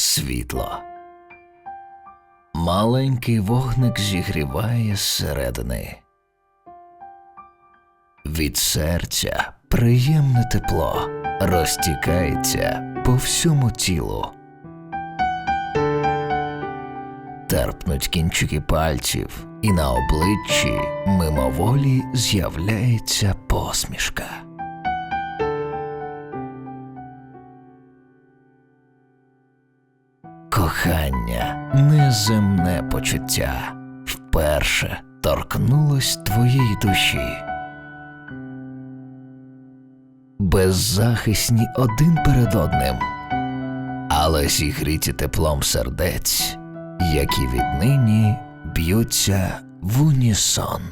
світло. Маленький вогник зігріває зсередини. Від серця приємне тепло розтікається по всьому тілу. Терпнуть кінчики пальців, і на обличчі мимоволі з'являється посмішка. Кохання неземне почуття вперше торкнулось твоєї душі. Беззахисні один перед одним, але зігріті теплом сердець, які віднині б'ються в унісон.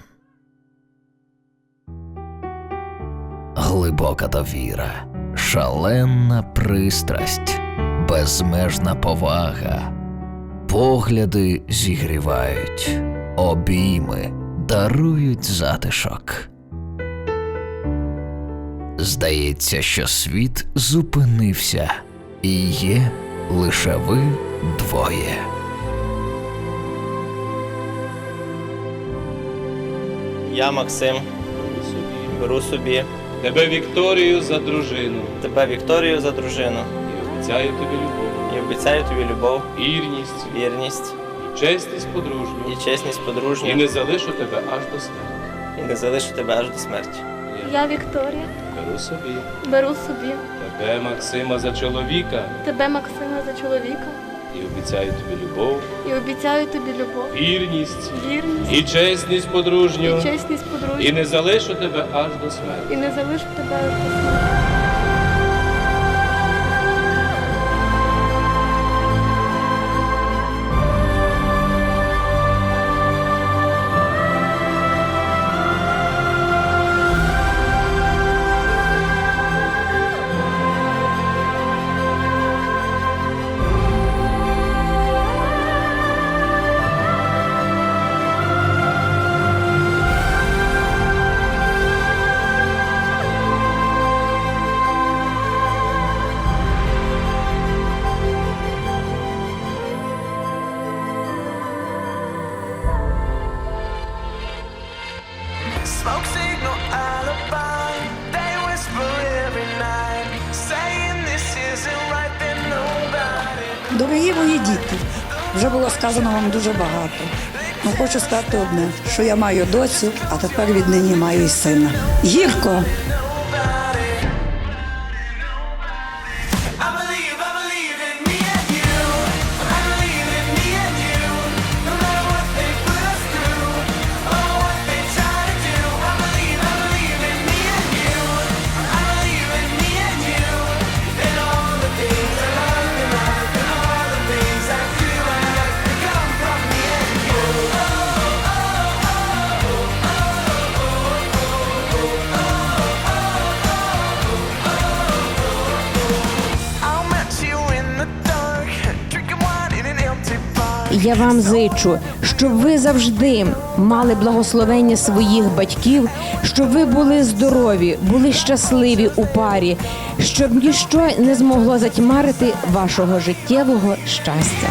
Глибока довіра, шаленна пристрасть, безмежна повага, погляди зігрівають, обійми дарують затишок. Здається, що світ зупинився, і є лише ви двоє. Я, Максим, беру собі. Тебе Вікторію за дружину. Тебе, Вікторію, за дружину обіцяю тобі любов, і обіцяю тобі любов, вірність. вірність. І чесність подружню, і чесність і не залишу тебе аж до смерті. і не залишу тебе аж до смерті. Я Вікторія, беру собі. Беру собі. Тебе, Максима, за чоловіка. Тебе, Максима, за чоловіка. І обіцяю тобі любов, і обіцяю тобі любов, вірність. Вірність. І чесність подружню, і чесність і не залишу тебе аж до смерті. і не залишу тебе аж до смерті. Дорогі мої діти, вже було сказано вам дуже багато. Ну, хочу сказати одне, що я маю доцю, а тепер віднині маю і сина. Гірко, Я вам зичу, щоб ви завжди мали благословення своїх батьків, щоб ви були здорові, були щасливі у парі, щоб ніщо не змогло затьмарити вашого життєвого щастя.